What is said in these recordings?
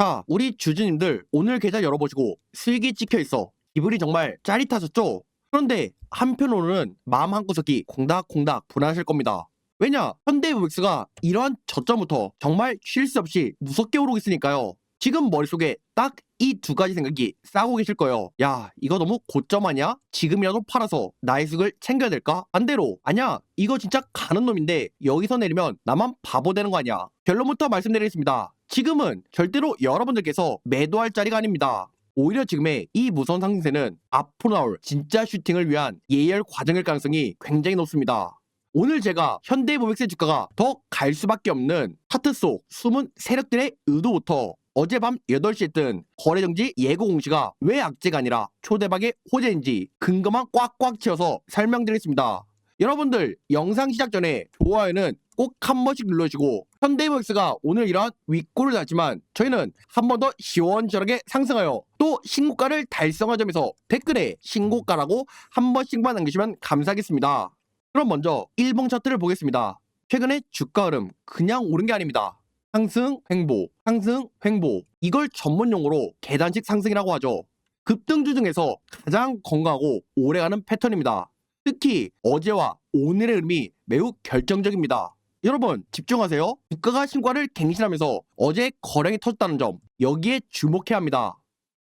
자, 우리 주주님들 오늘 계좌 열어보시고 수익이 찍혀 있어. 기분이 정말 짜릿하셨죠? 그런데 한편으로는 마음 한구석이 콩닥콩닥 불안하실 겁니다. 왜냐? 현대무백스가 이러한 저점부터 정말 쉴 새 없이 무섭게 오르고 있으니까요. 지금 머릿속에 딱 이 두 가지 생각이 싸우고 계실 거예요. 야, 이거 너무 고점 아니야? 지금이라도 팔아서 나의 수익을 챙겨야 될까? 반대로, 아니야, 이거 진짜 가는 놈인데 여기서 내리면 나만 바보 되는 거 아니야? 결론부터 말씀드리겠습니다. 지금은 절대로 여러분들께서 매도할 자리가 아닙니다. 오히려 지금의 이 무서운 상승세는 앞으로 나올 진짜 슈팅을 위한 예열 과정일 가능성이 굉장히 높습니다. 오늘 제가 현대모백스 주가가 더 갈 수밖에 없는 차트 속 숨은 세력들의 의도부터 어젯밤 8시에 뜬 거래정지 예고 공시가 왜 악재가 아니라 초대박의 호재인지 근거만 꽉꽉 채워서 설명드리겠습니다. 여러분들 영상 시작 전에 좋아요는 꼭 한 번씩 눌러주시고 현대모백스가 오늘 이러한 윗골을 달지만 저희는 한 번 더 시원시원하게 상승하여 또 신고가를 달성하자면서 댓글에 신고가라고 한 번씩만 남기시면 감사하겠습니다. 그럼 먼저 일봉 차트를 보겠습니다. 최근에 주가 흐름 그냥 오른 게 아닙니다. 상승, 횡보, 상승, 횡보. 이걸 전문 용어로 계단식 상승이라고 하죠. 급등주 중에서 가장 건강하고 오래가는 패턴입니다. 특히 어제와 오늘의 흐름이 매우 결정적입니다. 여러분 집중하세요. 주가가 신고를 갱신하면서 어제 거량이 터졌다는 점 여기에 주목해야 합니다.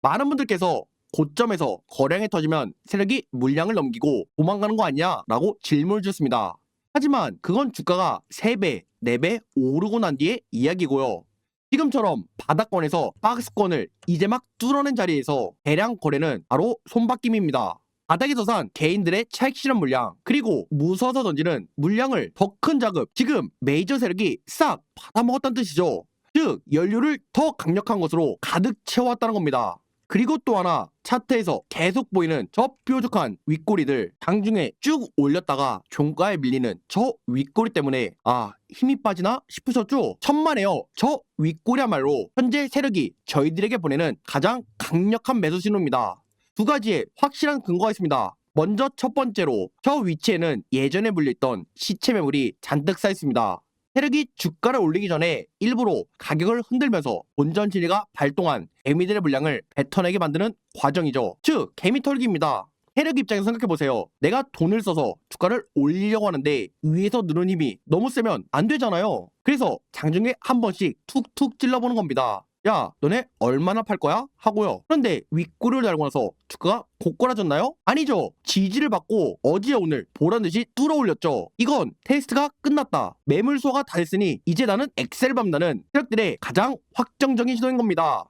많은 분들께서 고점에서 거량이 터지면 세력이 물량을 넘기고 도망가는 거 아니야? 라고 질문을 주셨습니다. 하지만 그건 주가가 3배, 4배 오르고 난 뒤의 이야기고요. 지금처럼 바닥권에서 박스권을 이제 막 뚫어낸 자리에서 대량 거래는 바로 손바뀜입니다. 바닥에서 산 개인들의 차익 실현 물량 그리고 무서워서 던지는 물량을 더 큰 자급 지금 메이저 세력이 싹 받아먹었다는 뜻이죠. 즉 연료를 더 강력한 것으로 가득 채워왔다는 겁니다. 그리고 또 하나 차트에서 계속 보이는 저 뾰족한 윗꼬리들 장중에 쭉 올렸다가 종가에 밀리는 저 윗꼬리 때문에 아 힘이 빠지나 싶으셨죠? 천만에요 저 윗꼬리야말로 현재 세력이 저희들에게 보내는 가장 강력한 매수 신호입니다 두 가지의 확실한 근거가 있습니다 먼저 첫 번째로 저 위치에는 예전에 물려있던 시체 매물이 잔뜩 쌓였습니다 세력이 주가를 올리기 전에 일부러 가격을 흔들면서 본전 진리가 발동한 개미들의 물량을 뱉어내게 만드는 과정이죠. 즉, 개미 털기입니다. 세력 입장에서 생각해보세요. 내가 돈을 써서 주가를 올리려고 하는데 위에서 누는 힘이 너무 세면 안 되잖아요. 그래서 장중에 한 번씩 툭툭 찔러보는 겁니다. 야, 너네 얼마나 팔 거야? 하고요. 그런데 윗꼬리를 달고 나서 주가가 고꾸라졌나요? 아니죠. 지지를 받고 어제 오늘 보란 듯이 뚫어 올렸죠. 이건 테스트가 끝났다. 매물소가 다 됐으니 이제 나는 엑셀 밟는다는 세력들의 가장 확정적인 시도인 겁니다.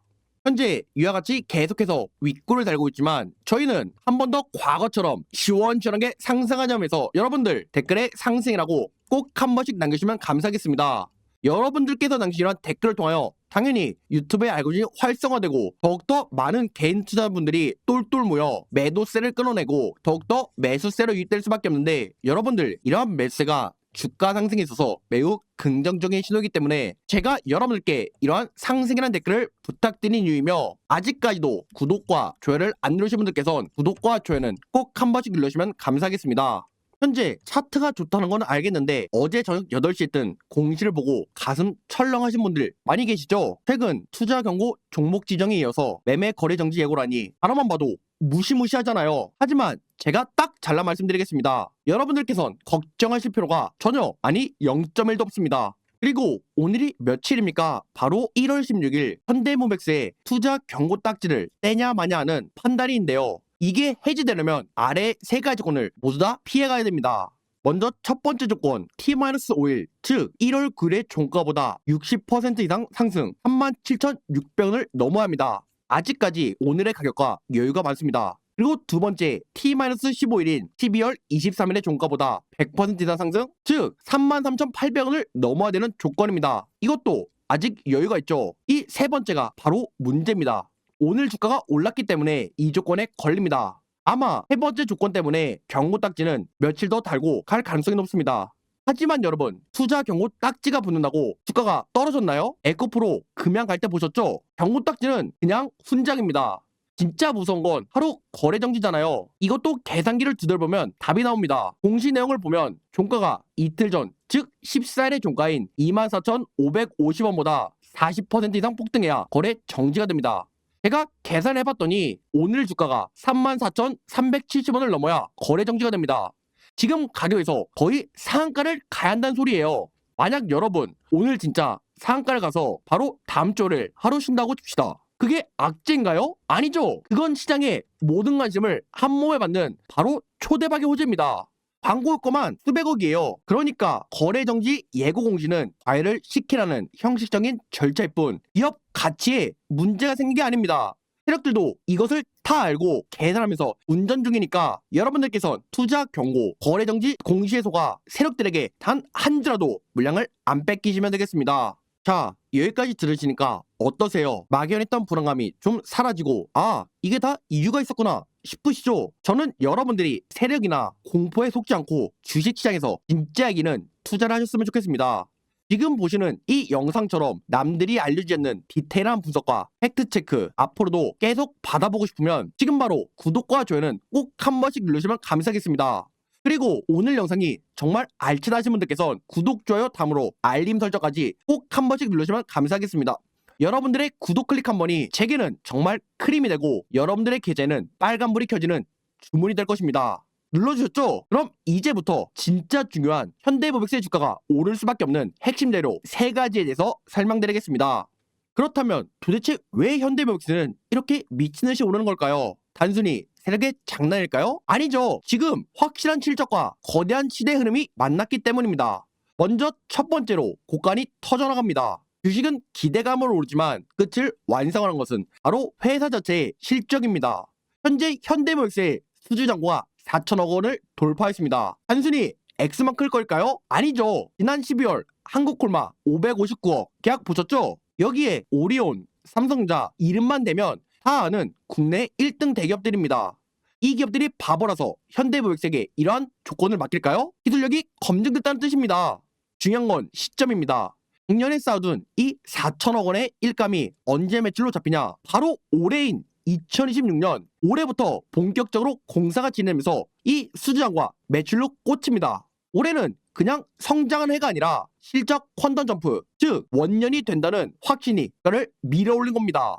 현재 이와 같이 계속해서 윗골을 달고 있지만 저희는 한 번 더 과거처럼 시원시원하게 상승하자면서 여러분들 댓글에 상승이라고 꼭 한 번씩 남겨주시면 감사하겠습니다. 여러분들께서 남기시는 댓글을 통하여 당연히 유튜브의 알고리즘이 활성화되고 더욱더 많은 개인 투자분들이 똘똘 모여 매도세를 끊어내고 더욱더 매수세로 유입될 수밖에 없는데 여러분들 이러한 매수세가 주가 상승에 있어서 매우 긍정적인 신호이기 때문에 제가 여러분들께 이러한 상승이라는 댓글을 부탁드린 이유이며 아직까지도 구독과 좋아요를 안 누르신 분들께선 구독과 좋아요는 꼭 한 번씩 눌러주시면 감사하겠습니다. 현재 차트가 좋다는 건 알겠는데 어제 저녁 8시에 뜬 공시를 보고 가슴 철렁하신 분들 많이 계시죠? 최근 투자 경고 종목 지정에 이어서 매매 거래 정지 예고라니 바라만 봐도 무시무시하잖아요. 하지만 제가 딱 잘라 말씀드리겠습니다. 여러분들께선 걱정하실 필요가 전혀 아니 0.1도 없습니다. 그리고 오늘이 며칠입니까? 바로 1월 16일 현대모백스의 투자 경고 딱지를 떼냐 마냐 하는 판단인데요. 이게 해지되려면 아래 세 가지 조건을 모두 다 피해가야 됩니다. 먼저 첫 번째 조건 T-5일 즉 1월 9일의 종가보다 60% 이상 상승 37,600원을 넘어야 합니다. 아직까지 오늘의 가격과 여유가 많습니다. 그리고 두 번째 T-15일인 12월 23일의 종가보다 100% 이상 상승 즉 33,800원을 넘어야 되는 조건입니다. 이것도 아직 여유가 있죠. 이 세 번째가 바로 문제입니다. 오늘 주가가 올랐기 때문에 이 조건에 걸립니다. 아마 세 번째 조건 때문에 경고 딱지는 며칠 더 달고 갈 가능성이 높습니다. 하지만 여러분 투자 경고 딱지가 붙는다고 주가가 떨어졌나요? 에코프로 금양 갈 때 보셨죠? 경고 딱지는 그냥 훈장입니다. 진짜 무서운 건 하루 거래 정지잖아요. 이것도 계산기를 두들보면 답이 나옵니다. 공시 내용을 보면 종가가 이틀 전, 즉 14일의 종가인 24,550원보다 40% 이상 폭등해야 거래 정지가 됩니다. 제가 계산해봤더니 오늘 주가가 34,370원을 넘어야 거래 정지가 됩니다. 지금 가격에서 거의 상한가를 가야 한다는 소리예요. 만약 여러분 오늘 진짜 상한가를 가서 바로 다음 주를 하루 쉰다고 칩시다. 그게 악재인가요? 아니죠. 그건 시장의 모든 관심을 한 몸에 받는 바로 초대박의 호재입니다. 광고 효과만 수백억이에요. 그러니까 거래 정지 예고 공지는 과외를 시키라는 형식적인 절차일 뿐 기업 가치에 문제가 생긴 게 아닙니다. 세력들도 이것을 다 알고 계산하면서 운전 중이니까 여러분들께선 투자 경고, 거래 정지 공시에 속아 세력들에게 단 한 주라도 물량을 안 뺏기시면 되겠습니다. 자, 여기까지 들으시니까 어떠세요? 막연했던 불안감이 좀 사라지고 아, 이게 다 이유가 있었구나 싶으시죠? 저는 여러분들이 세력이나 공포에 속지 않고 주식시장에서 진짜 이기는 투자를 하셨으면 좋겠습니다. 지금 보시는 이 영상처럼 남들이 알려주지 않는 디테일한 분석과 팩트체크 앞으로도 계속 받아보고 싶으면 지금 바로 구독과 좋아요는 꼭 한 번씩 눌러주시면 감사하겠습니다. 그리고 오늘 영상이 정말 알차다 하신 분들께선 구독, 좋아요, 다음으로 알림 설정까지 꼭 한 번씩 눌러주시면 감사하겠습니다. 여러분들의 구독 클릭 한 번이 제게는 정말 크림이 되고 여러분들의 계좌에는 빨간불이 켜지는 주문이 될 것입니다. 눌러주셨죠? 그럼 이제부터 진짜 중요한 현대모백스의 주가가 오를 수밖에 없는 핵심 재료 세 가지에 대해서 설명드리겠습니다. 그렇다면 도대체 왜 현대모백스는 이렇게 미친 듯이 오르는 걸까요? 단순히 세력의 장난일까요? 아니죠. 지금 확실한 실적과 거대한 시대 흐름이 만났기 때문입니다. 먼저 첫 번째로 고간이 터져나갑니다. 주식은 기대감을 오르지만 끝을 완성하는 것은 바로 회사 자체의 실적입니다. 현재 현대모백스의 수주 잔고가 4천억 원을 돌파했습니다. 단순히 X만 클 걸까요? 아니죠. 지난 12월 한국콜마 559억 계약 보셨죠? 여기에 오리온, 삼성자 이름만 대면 다 아는 국내 1등 대기업들입니다. 이 기업들이 바보라서 현대모백스에게 이러한 조건을 맡길까요? 기술력이 검증됐다는 뜻입니다. 중요한 건 시점입니다. 작년에 쌓아둔 이 4천억 원의 일감이 언제 매출로 잡히냐? 바로 올해인 2026년 올해부터 본격적으로 공사가 진행되면서 이 수주장과 매출로 꽂힙니다. 올해는 그냥 성장한 해가 아니라 실적 퀀던 점프, 즉 원년이 된다는 확신이 그를 밀어올린 겁니다.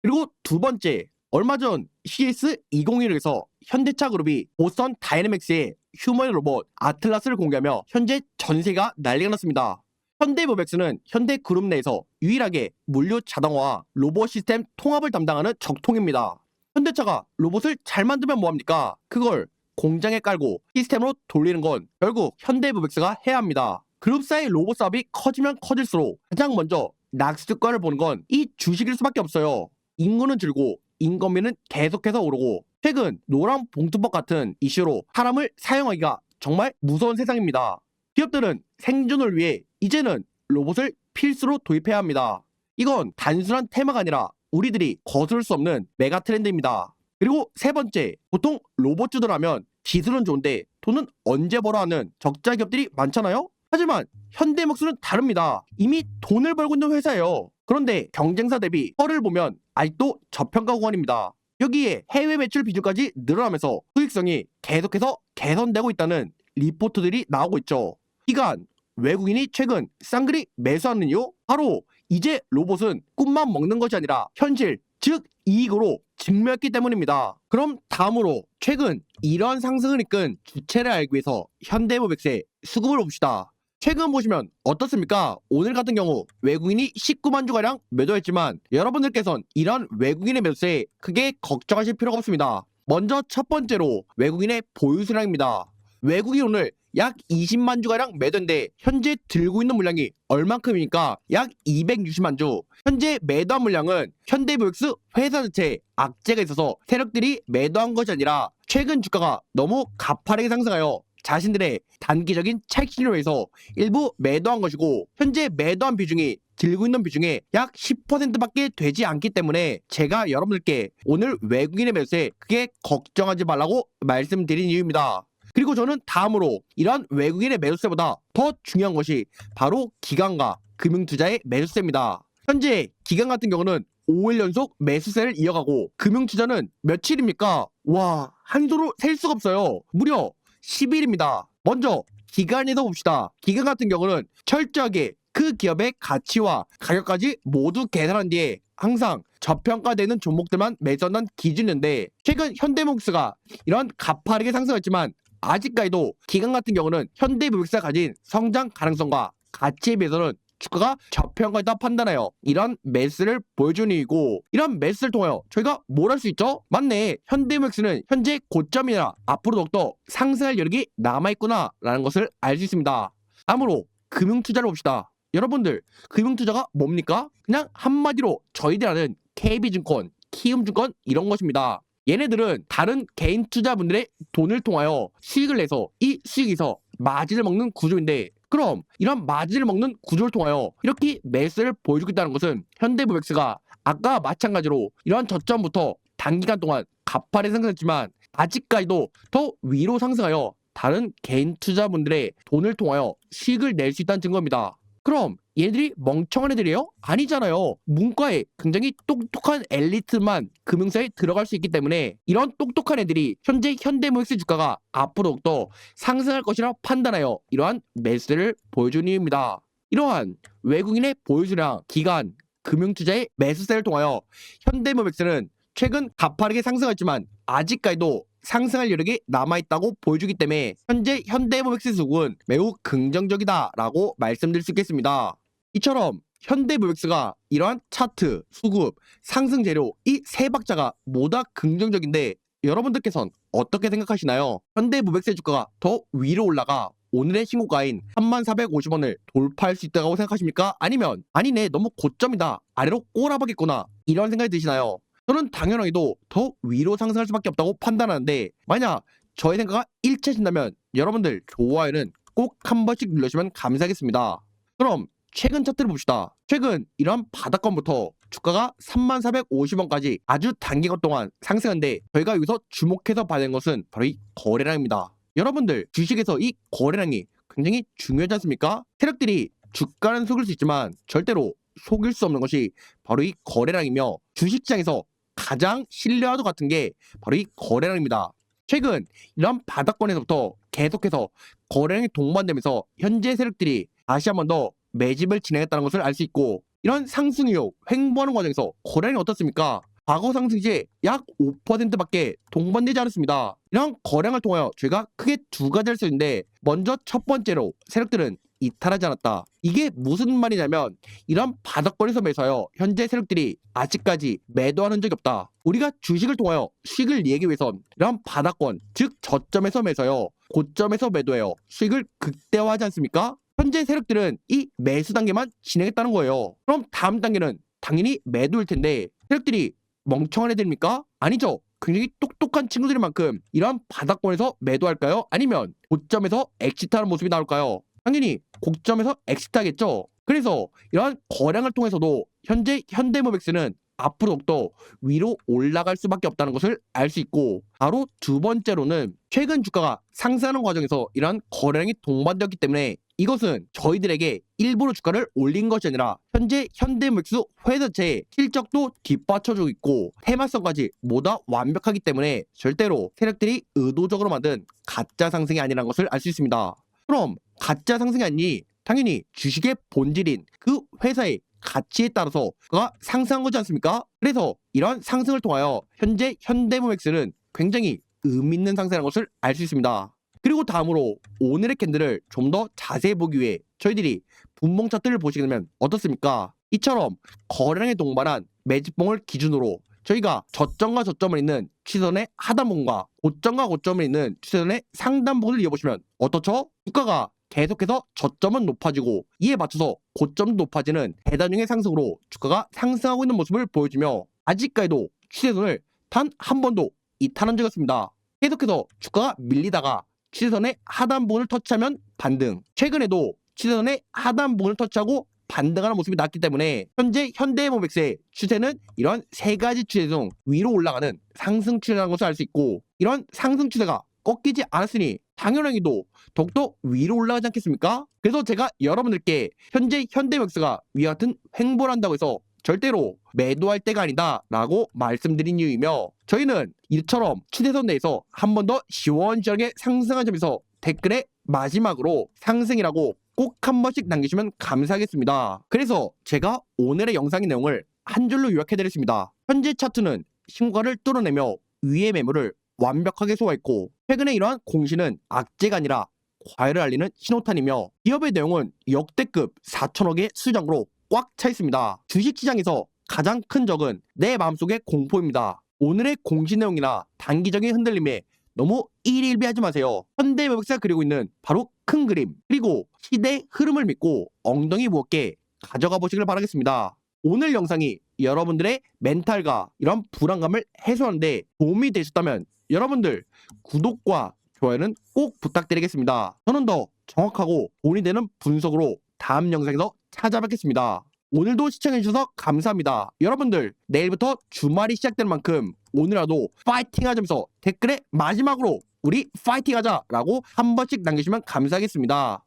그리고 두 번째, 얼마 전 CS2016에서 현대차 그룹이 보스턴 다이내믹스의 휴머노 로봇 아틀라스를 공개하며 현재 전세가 난리가 났습니다. 현대모백스는 현대그룹 내에서 유일하게 물류 자동화와 로봇 시스템 통합을 담당하는 적통입니다. 현대차가 로봇을 잘 만들면 뭐합니까? 그걸 공장에 깔고 시스템으로 돌리는 건 결국 현대모백스가 해야 합니다. 그룹사의 로봇 사업이 커지면 커질수록 가장 먼저 낙수효과를 보는 건 이 주식일 수밖에 없어요. 인구는 줄고 인건비는 계속해서 오르고 최근 노란 봉투법 같은 이슈로 사람을 사용하기가 정말 무서운 세상입니다. 기업들은 생존을 위해 이제는 로봇을 필수로 도입해야 합니다. 이건 단순한 테마가 아니라 우리들이 거스를 수 없는 메가 트렌드입니다. 그리고 세 번째, 보통 로봇주들 하면 기술은 좋은데 돈은 언제 벌어 하는 적자 기업들이 많잖아요? 하지만 현대 목수는 다릅니다. 이미 돈을 벌고 있는 회사예요. 그런데 경쟁사 대비 펄을 보면 아직도 저평가 구간입니다. 여기에 해외 매출 비중까지 늘어나면서 수익성이 계속해서 개선되고 있다는 리포트들이 나오고 있죠. 기간 외국인이 최근 쌍그리 매수하는 이유 바로 이제 로봇은 꿈만 먹는 것이 아니라 현실 즉 이익으로 증명했기 때문입니다. 그럼 다음으로 최근 이러한 상승을 이끈 주체를 알기 위해서 현대모백스의 수급을 봅시다. 최근 보시면 어떻습니까? 오늘 같은 경우 외국인이 19만 주가량 매도했지만 여러분들께선 이런 외국인의 매수에 크게 걱정하실 필요가 없습니다. 먼저 첫 번째로 외국인의 보유 수량입니다. 외국인 오늘 약 20만 주가량 매도인데 현재 들고 있는 물량이 얼만큼이니까 약 260만 주. 현재 매도한 물량은 현대모백스 회사 자체에 악재가 있어서 세력들이 매도한 것이 아니라 최근 주가가 너무 가파르게 상승하여 자신들의 단기적인 차익 실현을 위해서 일부 매도한 것이고 현재 매도한 비중이 들고 있는 비중의 약 10%밖에 되지 않기 때문에 제가 여러분들께 오늘 외국인의 매수에 크게 걱정하지 말라고 말씀드린 이유입니다. 그리고 저는 다음으로 이러한 외국인의 매수세보다 더 중요한 것이 바로 기관과 금융투자의 매수세입니다. 현재 기관 같은 경우는 5일 연속 매수세를 이어가고 금융투자는 며칠입니까? 와, 한 수로 셀 수가 없어요. 무려 10일입니다. 먼저 기간에서 봅시다. 기간 같은 경우는 철저하게 그 기업의 가치와 가격까지 모두 계산한 뒤에 항상 저평가되는 종목들만 매수한다는 기준인데 최근 현대모비스가 이런 가파르게 상승했지만 아직까지도 기간 같은 경우는 현대모비스가 가진 성장 가능성과 가치에 비해서는 주가가 저평가했다 판단하여 이런 매수를 보여주는 이고 이런 매수를 통하여 저희가 뭘 할 수 있죠? 맞네 현대모비스는 현재 고점이나 앞으로 더욱더 상승할 여력이 남아있구나 라는 것을 알 수 있습니다 다음으로 금융투자를 봅시다 여러분들 금융투자가 뭡니까? 그냥 한마디로 저희들 아는 KB증권, 키움증권 이런 것입니다. 얘네들은 다른 개인 투자분들의 돈을 통하여 수익을 내서 이 수익에서 마진을 먹는 구조인데 그럼 이런 마진을 먹는 구조를 통하여 이렇게 매수를 보여주고 있다는 것은 현대무백스가 아까 마찬가지로 이러한 저점부터 단기간 동안 가파르게 상승했지만 아직까지도 더 위로 상승하여 다른 개인 투자분들의 돈을 통하여 수익을 낼 수 있다는 증거입니다. 그럼 얘들이 멍청한 애들이에요? 아니잖아요. 문과에 굉장히 똑똑한 엘리트만 금융사에 들어갈 수 있기 때문에 이런 똑똑한 애들이 현재 현대모엑스 주가가 앞으로 더 상승할 것이라 판단하여 이러한 매수를 보여주는 이유입니다. 이러한 외국인의 보유수량, 기간, 금융투자의 매수세를 통하여 현대모백스는 최근 가파르게 상승했지만 아직까지도 상승할 여력이 남아있다고 보여주기 때문에 현재 현대모백스 수급은 매우 긍정적이다라고 말씀드릴 수 있겠습니다. 이처럼 현대모백스가 이러한 차트, 수급, 상승 재료 이 세 박자가 모두 다 긍정적인데 여러분들께선 어떻게 생각하시나요? 현대모백스의 주가가 더 위로 올라가 오늘의 신고가인 3450원을 돌파할 수 있다고 생각하십니까? 아니면 아니네 너무 고점이다 아래로 꼬라박겠구나 이런 생각이 드시나요? 저는 당연하게도 더 위로 상승할 수밖에 없다고 판단하는데 만약 저의 생각과 일치하신다면 여러분들 좋아요는 꼭 한 번씩 눌러주시면 감사하겠습니다. 그럼 최근 차트를 봅시다. 최근 이런 바닥권부터 주가가 3450원까지 아주 단기간 동안 상승한데 저희가 여기서 주목해서 봐야 되는 것은 바로 이 거래량입니다. 여러분들 주식에서 이 거래량이 굉장히 중요하지 않습니까? 세력들이 주가는 속일 수 있지만 절대로 속일 수 없는 것이 바로 이 거래량이며 주식시장에서 가장 신뢰와도 같은 게 바로 이 거래량입니다. 최근 이런 바닥권에서부터 계속해서 거래량이 동반되면서 현재 세력들이 다시 한 번 더 매집을 진행했다는 것을 알 수 있고 이런 상승 이후 횡보하는 과정에서 거래량이 어떻습니까? 과거 상승 시에 약 5%밖에 동반되지 않았습니다. 이런 거량을 통하여 저희가 크게 두 가지를 수 있는데 먼저 첫 번째로 세력들은 이탈하지 않았다. 이게 무슨 말이냐면 이런 바닥권에서 매서요. 현재 세력들이 아직까지 매도하는 적이 없다. 우리가 주식을 통하여 수익을 내기 위해선 이런 바닥권, 즉 저점에서 매서요. 고점에서 매도해요. 수익을 극대화하지 않습니까? 현재 세력들은 이 매수 단계만 진행했다는 거예요. 그럼 다음 단계는 당연히 매도일 텐데 세력들이 멍청한 애들입니까? 아니죠. 굉장히 똑똑한 친구들인 만큼 이러한 바닥권에서 매도할까요? 아니면 고점에서 엑시트하는 모습이 나올까요? 당연히 고점에서 엑시트하겠죠. 그래서 이러한 거량을 통해서도 현재 현대모백스는 앞으로 더욱더 위로 올라갈 수밖에 없다는 것을 알 수 있고 바로 두 번째로는 최근 주가가 상승하는 과정에서 이러한 거량이 동반되었기 때문에 이것은 저희들에게 일부러 주가를 올린 것이 아니라 현재 현대모백스 회사 자체의 실적도 뒷받쳐주고 있고 테마성까지 모두 완벽하기 때문에 절대로 세력들이 의도적으로 만든 가짜 상승이 아니라는 것을 알 수 있습니다. 그럼 가짜 상승이 아니니 당연히 주식의 본질인 그 회사의 가치에 따라서 그가 상승한 거지 않습니까? 그래서 이러한 상승을 통하여 현재 현대모맥스는 굉장히 의미 있는 상승이라는 것을 알 수 있습니다. 그리고 다음으로 오늘의 캔들을 좀 더 자세히 보기 위해 저희들이 분봉 차트를 보시게 되면 어떻습니까? 이처럼 거래량에 동반한 매집봉을 기준으로 저희가 저점과 저점을 있는 취선의 하단봉과 고점과 고점을 있는 취선의 상단봉을 이어보시면 어떻죠? 주가가 계속해서 저점은 높아지고 이에 맞춰서 고점도 높아지는 대단형의 상승으로 주가가 상승하고 있는 모습을 보여주며 아직까지도 추세선을 단 한 번도 이탈한 적이 없습니다. 계속해서 주가가 밀리다가 추세선의 하단 부분을 터치하면 반등 최근에도 추세선의 하단 부분을 터치하고 반등하는 모습이 나왔기 때문에 현재 현대모백스의 추세는 이런 세 가지 추세 중 위로 올라가는 상승 추세라는 것을 알 수 있고 이런 상승 추세가 꺾이지 않았으니 당연하게도 더욱더 위로 올라가지 않겠습니까? 그래서 제가 여러분들께 현재 현대맥스가 위와 같은 횡보를 한다고 해서 절대로 매도할 때가 아니다 라고 말씀드린 이유이며 저희는 이처럼 추세선 내에서 한 번 더 시원시원하게 상승한 점에서 댓글에 마지막으로 상승이라고 꼭 한 번씩 남기시면 감사하겠습니다. 그래서 제가 오늘의 영상의 내용을 한 줄로 요약해드렸습니다. 현재 차트는 신고가를 뚫어내며 위의 매물을 완벽하게 소화했고 최근에 이러한 공시는 악재가 아니라 과열을 알리는 신호탄이며 기업의 내용은 역대급 4천억의 수장으로 꽉 차 있습니다. 주식시장에서 가장 큰 적은 내 마음속의 공포입니다. 오늘의 공시 내용이나 단기적인 흔들림에 너무 일일비하지 마세요. 현대무역사가 그리고 있는 바로 큰 그림 그리고 시대 흐름을 믿고 엉덩이 무겁게 가져가 보시길 바라겠습니다. 오늘 영상이 여러분들의 멘탈과 이런 불안감을 해소하는데 도움이 되셨다면 여러분들 구독과 좋아요는 꼭 부탁드리겠습니다. 저는 더 정확하고 돈이 되는 분석으로 다음 영상에서 찾아뵙겠습니다. 오늘도 시청해주셔서 감사합니다. 여러분들 내일부터 주말이 시작되는 만큼 오늘라도 파이팅 하자면서 댓글에 마지막으로 우리 파이팅 하자라고 한 번씩 남기시면 감사하겠습니다.